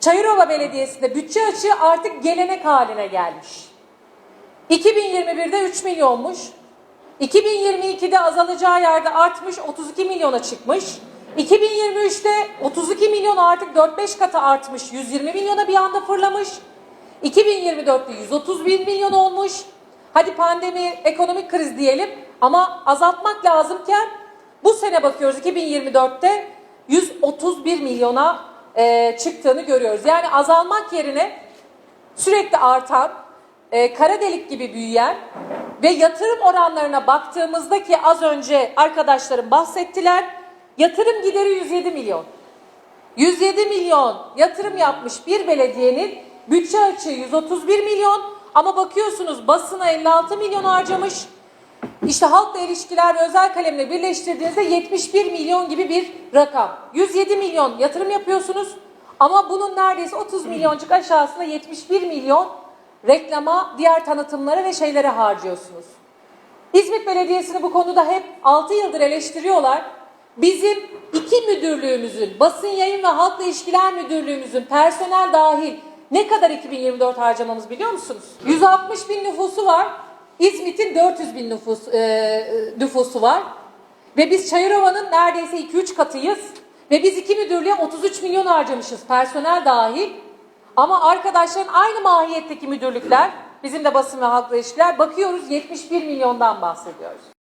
Çayırova Belediyesi'nde bütçe açığı artık gelenek haline gelmiş. 2021'de 3 milyonmuş. 2022'de azalacağı yerde artmış 32 milyona çıkmış. 2023'te 32 milyon artık 4-5 katı artmış 120 milyona bir anda fırlamış. 2024'te 131 milyon olmuş. Hadi pandemi, ekonomik kriz diyelim ama azaltmak lazımken bu sene bakıyoruz 2024'te 131 milyona e, çıktığını görüyoruz. Yani azalmak yerine sürekli artan, e, kara delik gibi büyüyen ve yatırım oranlarına baktığımızda ki az önce arkadaşlarım bahsettiler, yatırım gideri 107 milyon. 107 milyon yatırım yapmış bir belediyenin bütçe açığı 131 milyon ama bakıyorsunuz basına 56 milyon harcamış. İşte halkla ilişkiler özel kalemle birleştirdiğinizde 71 milyon gibi bir rakam. 107 milyon yatırım yapıyorsunuz ama bunun neredeyse 30 milyoncuk aşağısında 71 milyon reklama, diğer tanıtımlara ve şeylere harcıyorsunuz. İzmit Belediyesi'ni bu konuda hep 6 yıldır eleştiriyorlar. Bizim iki müdürlüğümüzün, basın yayın ve halkla ilişkiler müdürlüğümüzün personel dahil ne kadar 2024 harcamamız biliyor musunuz? 160 bin nüfusu var. İzmit'in 400 bin nüfus, e, nüfusu var. Ve biz Çayırova'nın neredeyse 2-3 katıyız. Ve biz iki müdürlüğe 33 milyon harcamışız personel dahil. Ama arkadaşların aynı mahiyetteki müdürlükler, bizim de basın ve halkla ilişkiler bakıyoruz 71 milyondan bahsediyoruz.